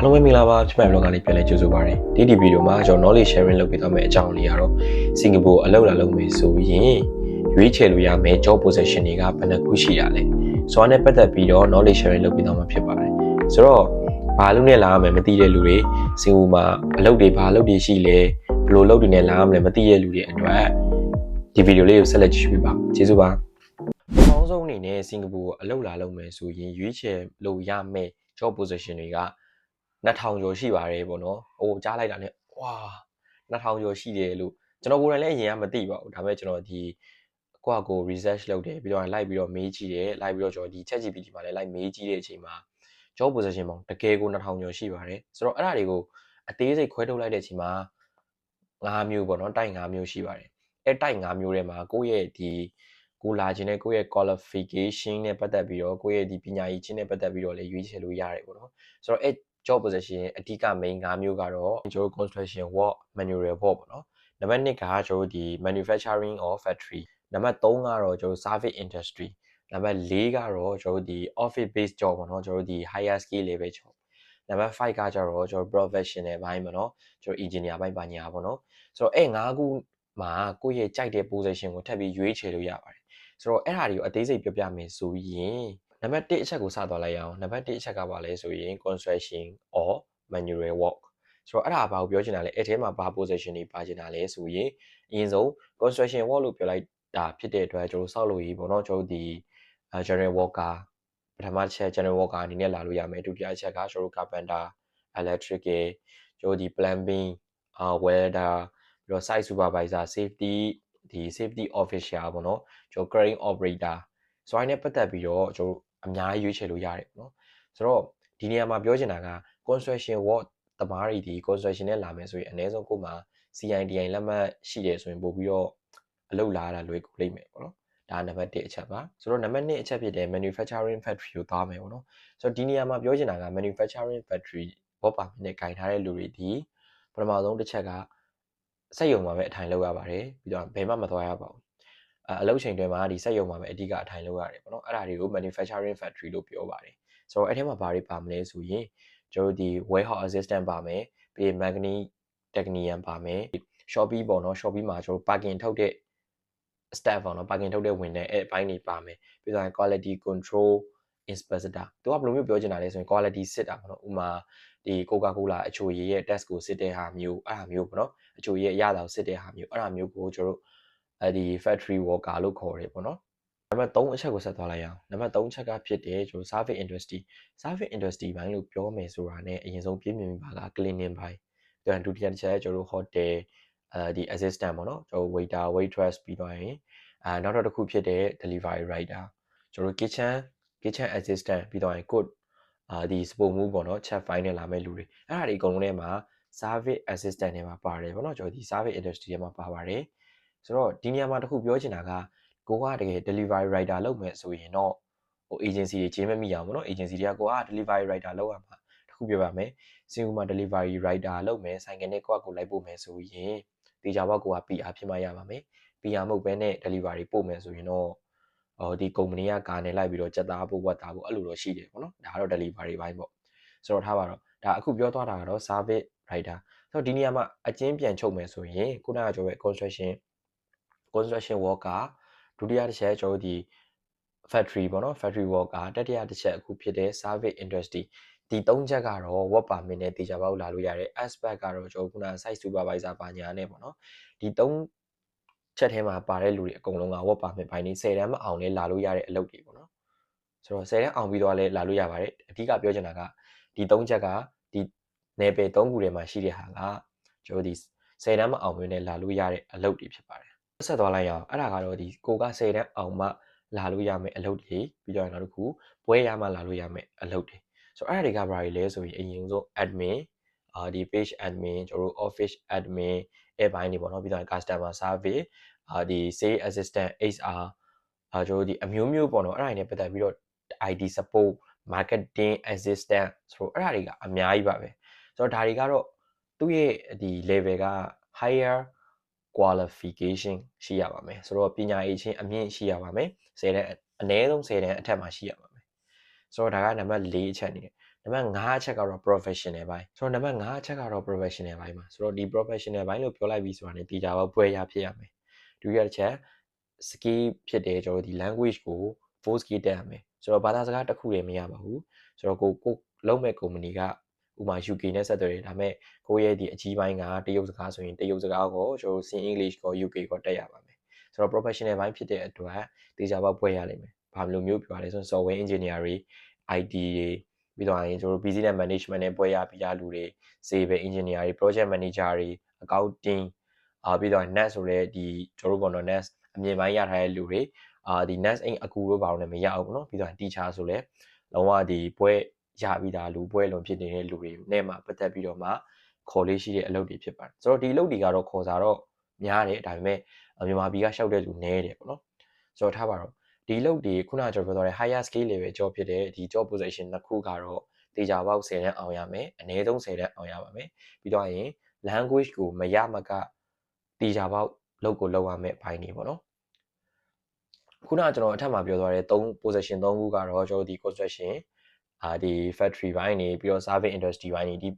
အားလုံးပဲမင်္ဂလာပါကျွန်မ blog ကနေပြန်လည်ကြိုဆိုပါရစေဒီဒီဗီဒီယိုမှာကျွန်တော် knowledge sharing လုပ်ပေးသွားမယ့်အကြောင်းလေးကတော့စင်ကာပူအလုပ်လာလုပ်မယ်ဆိုရင်ရွေးချယ်လို့ရမယ့် job position တွေကဘယ်နှခုရှိရလဲဆိုတော့နဲ့ပတ်သက်ပြီးတော့ knowledge sharing လုပ်ပေးသွားမှာဖြစ်ပါတယ်ဆိုတော့ဘာလို့နဲ့လာရမယ်မသိတဲ့လူတွေစင်ကာပူမှာအလုပ်တွေဘာအလုပ်တွေရှိလဲဘယ်လိုအလုပ်တွေနဲ့လာရမလဲမသိတဲ့လူတွေအတွက်ဒီဗီဒီယိုလေးကိုဆက်လက်ကြည့်ပေးပါကျေးဇူးပါပထမဆုံးအနေနဲ့စင်ကာပူကိုအလုပ်လာလုပ်မယ်ဆိုရင်ရွေးချယ်လို့ရမယ့် job position တွေက 2000ကျော်ရှိပါတယ်ပေါ့နော်ဟိုကြားလိုက်တာ ਨੇ ဝါ2000ကျော်ရှိတယ်လို့ကျွန်တော်ကိုယ်တိုင်လည်းအရင်ကမသိပါဘူးဒါပေမဲ့ကျွန်တော်ဒီကိုယ့်အကို research လုပ်တယ်ပြီးတော့လိုက်ပြီးတော့မေးကြည့်တယ်လိုက်ပြီးတော့ကျွန်တော်ဒီ ChatGPT မှာလည်းလိုက်မေးကြည့်တဲ့အချိန်မှာ job position ပေါင်းတကယ်ကို2000ကျော်ရှိပါတယ်ဆိုတော့အဲ့ဒါတွေကိုအသေးစိတ်ခွဲထုတ်လိုက်တဲ့အချိန်မှာ5မျိုးပေါ့နော်တိုက်5မျိုးရှိပါတယ်အဲ့တိုက်5မျိုးထဲမှာကိုယ့်ရဲ့ဒီကိုလာခြင်းနဲ့ကိုယ့်ရဲ့ qualification နဲ့ပတ်သက်ပြီးတော့ကိုယ့်ရဲ့ဒီပညာရေးချင်းနဲ့ပတ်သက်ပြီးတော့လည်းရွေးချယ်လို့ရတယ်ပေါ့နော်ဆိုတော့အဲ့ job position အဓိက main 5မျိုးကတော့ကျွန်တော် construction work manual work ပေါ့နော်နံပါတ်2ကကျွန်တော်ဒီ manufacturing or factory နံပါတ်3ကတော့ကျွန်တော် service industry နံပါတ်4ကတော့ကျွန်တော်ဒီ office based job ပေါ့နော်ကျွန်တော်ဒီ higher skill level job နံပါတ်5ကကျတော့ကျွန်တော် professional ဘိုင်းပေါ့နော်ကျွန်တော် engineer ဘိုင်းပါညာပေါ့နော်ဆိုတော့အဲ့5ခုမှာကိုယ့်ရဲ့ကြိုက်တဲ့ position ကိုထပ်ပြီးရွေးချယ်လို့ရပါတယ်ဆိုတော့အဲ့ဒါတွေကိုအသေးစိတ်ပြောပြမယ်ဆိုရင် နံပါတ်1အချက်ကိုစသွားလိုက်အောင်နံပါတ်1အချက်ကပါလဲဆိုရင် construction or manual work ဆိုတော့အဲ့ဒါဘာကိုပြောချင်တာလဲအဲ့ထဲမှာဘာ position တွေပါချင်တာလဲဆိုရင်အရင်ဆုံး construction work လို့ပြောလိုက်တာဖြစ်တဲ့အတွက်ကျွန်တော်စောက်လို့ရေးပေါ့နော်ကျွန်တော်ဒီ general worker ပထမတစ်ချက် general worker အနေနဲ့လာလို့ရမယ်ဒုတိယအချက်ကကျွန်တော် carpenter electrical ကျွန်တော်ဒီ plumbing အာ welder ပြီးတော့ site supervisor safety ဒီ safety official ပေါ့နော်ကျွန်တော် crane operator ဆိုရင်လည်းပတ်သက်ပြီးတော့ကျွန်တော် အများကြီးရွေးချယ်လို့ရတယ်ပေါ့နော်ဆိုတော့ဒီနေရာမှာပြောချင်တာက construction work တမားတွေဒီ construction နဲ့လာမယ်ဆိုရင်အနည်းဆုံးကိုမှ CIDI လက်မှတ်ရှိတယ်ဆိုရင်ပို့ပြီးတော့အလုပ်လာတာလွယ်ကူလိမ့်မယ်ပေါ့နော်ဒါနံပါတ်1အချက်ပါဆိုတော့နံပါတ်2အချက်ဖြစ်တဲ့ manufacturing factory ကိုသွားမယ်ပေါ့နော်ဆိုတော့ဒီနေရာမှာပြောချင်တာက manufacturing factory ဘောပါနဲ့ကင်ထားတဲ့လူတွေဒီပထမဆုံးတစ်ချက်ကစက်ရုံမှာပဲအထိုင်လုပ်ရပါတယ်ပြီးတော့ဘယ်မှမသွားရပါဘူး အလုပ်ချိန်တွေမှာဒီစက်ရုံမှာပဲအဓိကအထိုင်လုပ်ရတယ်ပေါ့နော်အဲ့ဒါတွေကို manufacturing factory လို့ပြောပါတယ်ဆိုတော့အဲ့ထဲမှာဘာတွေပါမလဲဆိုရင်ကျွန်တော်ဒီ warehouse assistant ပါမယ်ပြီး mechanic technician ပါမယ် Shopee ပေါ့နော် Shopee မှာကျွန်တော် parking ထုတ်တဲ့ staff ပေါ့နော် parking ထုတ်တဲ့ဝင်တဲ့အဲ့ဘိုင်းတွေပါမယ်ပြီးတော့ quality control inspector သူကဘယ်လိုမျိုးပြောချင်တာလဲဆိုရင် quality စစ်တာပေါ့နော်ဥမာဒီ Coca-Cola အချိုရည်ရဲ့ test ကိုစစ်တဲ့ဟာမျိုးအဲ့ဟာမျိုးပေါ့နော်အချိုရည်ရဲ့အရသာကိုစစ်တဲ့ဟာမျိုးအဲ့ဟာမျိုးကိုကျွန်တော်တို့ အဲဒီ factory worker လို့ခေါ်တယ်ပေါ့နော်နံပါတ်3အချက်ကိုဆက်သွားလိုက်အောင်နံပါတ်3ချက်ကဖြစ်တယ်ကျွန်တော် service industry service industry ဘိုင်းလို့ပြောမယ်ဆိုတာ ਨੇ အရင်ဆုံးပြည့်မြင်ပါက cleaning ဘိုင်းပြန်ဒုတိယတစ်ချက်ကျွန်တော်တို့ hotel အဲဒီ assistant ပေါ့နော်ကျွန်တော် waiter waitress ပြီးတော့ရင်အဲနောက်တော့တစ်ခုဖြစ်တဲ့ delivery rider ကျွန်တော် kitchen kitchen assistant ပြီးတော့ရင် cook အာဒီ support move ပေါ့နော် chat file နဲ့လာမဲ့လူတွေအဲ့ဒါတွေအကုန်လုံးထဲမှာ service assistant တွေမှာပါတယ်ပေါ့နော်ကျွန်တော်ဒီ service industry ထဲမှာပါပါတယ် ဆိုတော့ဒီနေရာမှာတစ်ခုပြောချင်တာကကိုကတကယ် delivery rider လုပ်မယ်ဆိုရင်တော့ဟို agency တွေချင်းမမိအောင်ပေါ့နော် agency တွေကကိုက delivery rider လုပ်ရမှာတစ်ခုပြောပါမယ်စင်ကူမှာ delivery rider လုပ်မယ်ဆိုင်ကနေကိုကကိုလိုက်ပို့မယ်ဆိုရင်တေချာဘောက်ကိုက PR ဖြစ်မှရပါမယ် PR မဟုတ်ဘဲနဲ့ delivery ပို့မယ်ဆိုရင်တော့ဟိုဒီ company ကကာနေလိုက်ပြီးတော့စက်သားပို့ဝတ်သားပို့အဲ့လိုတော့ရှိတယ်ပေါ့နော်ဒါကတော့ delivery ဘိုင်းပေါ့ဆိုတော့ထားပါတော့ဒါအခုပြောသွားတာကတော့ service rider ဆိုတော့ဒီနေရာမှာအချင်းပြန်ချုပ်မယ်ဆိုရင်ခုနကပြောပဲ construction construction worker ဒုတိယတစ်ချက်ကျွန်တော်တို့ဒီ factory ပေါ့နော် factory worker တတိယတစ်ချက်အခုဖြစ်တဲ့ service industry ဒီ၃ချက်ကတော့ work permit နဲ့တေချာပေါက်လာလို့ရတယ် aspect ကတော့ကျွန်တော်ခုန site supervisor ပါညာနဲ့ပေါ့နော်ဒီ၃ချက်ထဲမှာပါတဲ့လူတွေအကုန်လုံးက work permit ဘိုင်းနေ10တန်းမအောင်လဲလာလို့ရတဲ့အလုပ်တွေပေါ့နော်ဆိုတော့10တန်းအောင်ပြီးတော့လဲလာလို့ရပါတယ်အဓိကပြောချင်တာကဒီ၃ချက်ကဒီနယ်ပယ်၃ခုထဲမှာရှိတဲ့ဟာကကျွန်တော်ဒီ10တန်းမအောင်ဘဲနဲ့လာလို့ရတဲ့အလုပ်တွေဖြစ်ပါတယ် ဆက်သွားလိုက်ရအောင်အဲ့ဒါကတော့ဒီကိုက10တန်းအောင်မှလာလို့ရမယ့်အလုပ်တွေပြီးတော့နောက်တစ်ခုဘွဲရမှလာလို့ရမယ့်အလုပ်တွေဆိုတော့အဲ့ဒါတွေကဘာတွေလဲဆိုရင်အရင်ဆုံး admin အာဒီ page admin ကျွန်တော်တို့ office admin အဲ့ဘိုင်းတွေပေါ့နော်ပြီးတော့ customer service အာဒီ sales assistant HR အာကျွန်တော်တို့ဒီအမျိုးမျိုးပေါ့နော်အဲ့ဒါတွေနဲ့ပတ်သက်ပြီးတော့ ID support marketing assistant ဆိုတော့အဲ့ဒါတွေကအများကြီးပါပဲဆိုတော့ဒါတွေကတော့သူ့ရဲ့ဒီ level က higher qualification ရှိရပါမယ်ဆိုတော့ပညာရေးချင်းအမြင့်ရှိရပါမယ်10တန်းအနည်းဆုံး10တန်းအထက်မှာရှိရပါမယ်ဆိုတော့ဒါကနံပါတ်4အချက်နေတယ်နံပါတ်5အချက်ကတော့ professional ဘိုင်းဆိုတော့နံပါတ်5အချက်ကတော့ professional ဘိုင်းမှာဆိုတော့ဒီ professional ဘိုင်းလို့ပြောလိုက်ပြီးဆိုတာ ਨੇ တေချာတော့ပွဲရဖြစ်ရမယ်ဒုတိယတစ်ချက် skill ဖြစ်တယ်ကျွန်တော်တို့ဒီ language ကို full skill တက်ရမယ်ဆိုတော့ဘာသာစကားတစ်ခုတည်းမရပါဘူးဆိုတော့ကိုကိုလုံးမဲ့ company က ဥပမာ UK နဲ့ဆက်သွယ်တယ်ဒါပေမဲ့ကိုယ့်ရဲ့ဒီအကြီးပိုင်းကတရုတ်စကားဆိုရင်တရုတ်စကားကိုကျွန်တော်တို့ sin English ကို UK ကိုတက်ရပါမယ်ဆိုတော့ professional ဘိုင်းဖြစ်တဲ့အတွက်တေချာပေါက်ပွဲရလိမ့်မယ်ဘာလိုမျိုးပြောရလဲဆိုရင် software engineer တွေ IT တွေပြီးတော့ရင်ကျွန်တော်တို့ business management နဲ့ပွဲရပြီးသားလူတွေ civil engineer တွေ project manager တွေ accounting အာပြီးတော့ net ဆိုတဲ့ဒီကျွန်တော်တို့ကတော့ net အမြင်ပိုင်းရထားတဲ့လူတွေအာဒီ net အိမ်အကူတို့ဘာလို့လဲမရအောင်ပေါ့နော်ပြီးတော့ teacher ဆိုလဲလုံးဝဒီပွဲ ရပြီးသားလူပွဲလုံးဖြစ်နေတဲ့လူတွေနဲ့မှပတ်သက်ပြီးတော့မှခေါ်လေးရှိတဲ့အလုပ်တွေဖြစ်ပါတယ်ဆိုတော့ဒီအလုပ်တွေကတော့ခေါ်စားတော့များတယ်ဒါပေမဲ့မြန်မာပြည်ကရှောက်တဲ့လူနည်းတယ်ပေါ့နော်ဆိုတော့ထားပါတော့ဒီအလုပ်တွေခုနကကျွန်တော်ပြောတဲ့ higher scale level job ဖြစ်တဲ့ဒီ job position နှစ်ခုကတော့တေချာပေါက်10တန်းအောင်ရမယ်အနည်းဆုံး10တန်းအောင်ရပါမယ်ပြီးတော့ရင် language ကိုမရမကတေချာပေါက်လုပ်ကိုလုပ်ရမယ်ဘိုင်းနေပေါ့နော်ခုနကကျွန်တော်အထက်မှာပြောသွားတဲ့3 position 3ခုကတော့ကျွန်တော်ဒီ construction အာဒီ factory ဘိုင်းနေပြီးတော့ service industry ဘိုင်းနေဒီ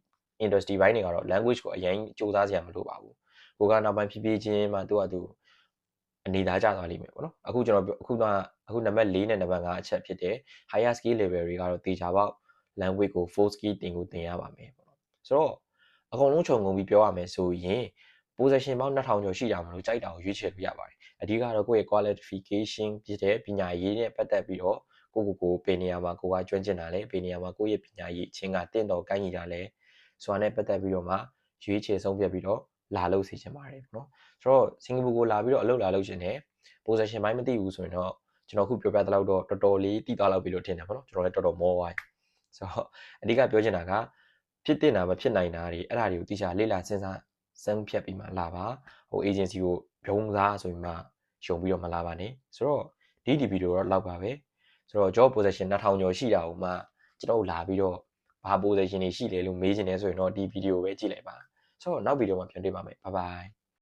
industry ဘိုင်းတွေကတော့ language ကိုအရင်စူးစမ်းစရာမလိုပါဘူးကိုကနောက်ပိုင်းဖြည်းဖြည်းချင်းမှသူ့အတူအနေသားကျသွားလိမ့်မယ်ပေါ့နော်အခုကျွန်တော်အခုကအခုနံပါတ်4နဲ့နံပါတ်5အချက်ဖြစ်တဲ့ higher skill level တွေကတော့တေချာပေါက် language ကို full skill တင်ကိုတင်ရပါမယ်ပေါ့နော်ဆိုတော့အကုန်လုံးခြုံငုံပြီးပြောရမယ်ဆိုရင် position ပေါင်း2000ကျော်ရှိကြမှာလို့ကြိုက်တာကိုရွေးချယ်လို့ရပါတယ်အဓိကတော့ကိုယ့်ရဲ့ qualification ဖြစ်တဲ့ပညာရေးနဲ့ပတ်သက်ပြီးတော့ ကိုကိုကိုပေနေရာမှာကိုကကျွမ်းကျင်တာလဲပေနေရာမှာကိုယ့်ရဲ့ပညာရေးအချင်းကတင့်တော်ကိုင်းညီတာလဲဆိုတာနဲ့ပတ်သက်ပြီးတော့မှရွေးချယ်ဆုံးဖြတ်ပြီးတော့လာလို့စီချင်ပါတယ်ပေါ့နော်ဆိုတော့စင်ကာပူကိုလာပြီးတော့အလုပ်လာလုပ်ချင်တယ် position ဘိုင်းမသိဘူးဆိုရင်တော့ကျွန်တော်ခုပြောပြသလောက်တော့တော်တော်လေးတည်သွားလောက်ပြီလို့ထင်တယ်ပေါ့နော်ကျွန်တော်လည်းတော်တော်မောသွားပြီဆိုတော့အဓိကပြောချင်တာကဖြစ်တင်တာမဖြစ်နိုင်တာတွေအဲ့ဒါတွေကိုတိကျလေ့လာစဉ်းစားစမ်းဖြတ်ပြီးမှလာပါဟို agency ကိုဘုံစားဆိုပြီးမှယုံပြီးတော့မလာပါနဲ့ဆိုတော့ဒီဒီဗီဒီယိုတော့လောက်ပါပဲ ဆိုတော့ job position 2000ကျော်ရှိတာကိုမှကျွန်တော်လာပြီးတော့ဘာ position တွေရှိလဲလို့မေးချင်တယ်ဆိုရင်တော့ဒီဗီဒီယိုပဲကြည့်လိုက်ပါဆိုတော့နောက်ဗီဒီယိုမှာပြန်တွေ့ပါမယ် bye bye